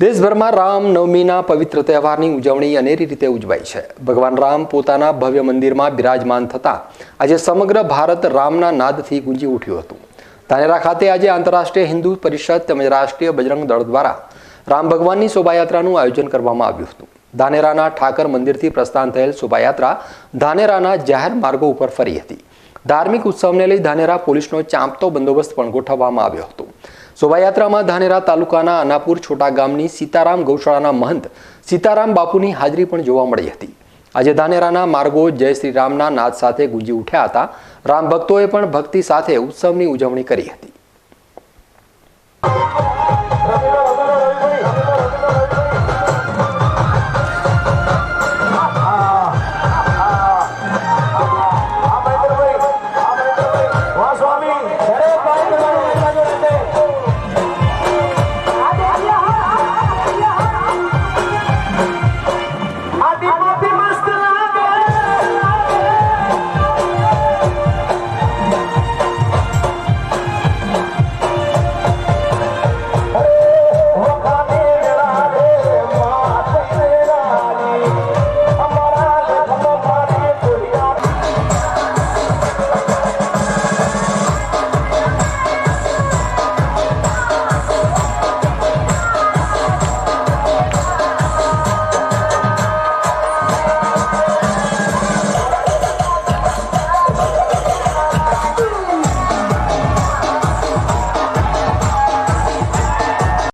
દેશભરમાં રામ નવમીના પવિત્ર તહેવારની ઉજવણી અનેરી રીતે ઉજવાય છે. ભગવાન રામ પોતાના ભવ્ય મંદિરમાં બિરાજમાન થતા આજે સમગ્ર ભારત રામના નાદથી ગુંજી ઉઠ્યું હતું. ધાનેરા ખાતે આજે આંતરરાષ્ટ્રીય હિન્દુ પરિષદ તેમજ રાષ્ટ્રીય બજરંગ દળ દ્વારા રામ ભગવાનની શોભાયાત્રાનું આયોજન કરવામાં આવ્યું હતું. ધાનેરાના ઠાકર મંદિરથી પ્રસ્થાન થયેલ શોભાયાત્રા ધાનેરાના જાહેર માર્ગો ઉપર ફરી હતી. ધાર્મિક ઉત્સવને લઈ ધાનેરા પોલીસનો ચાંપતો બંદોબસ્ત પણ ગોઠવવામાં આવ્યો હતો. શોભાયાત્રામાં ધાનેરા તાલુકાના અનાપુર છોટા ગામની સીતારામ ગૌશાળાના મહંત સીતારામ બાપુની હાજરી પણ જોવા મળી હતી. આજે ધાનેરાના માર્ગો જય શ્રી રામના નાદ સાથે ગુંજી ઉઠ્યા હતા. રામ ભક્તોએ પણ ભક્તિ સાથે ઉત્સવની ઉજવણી કરી હતી. સ્વામી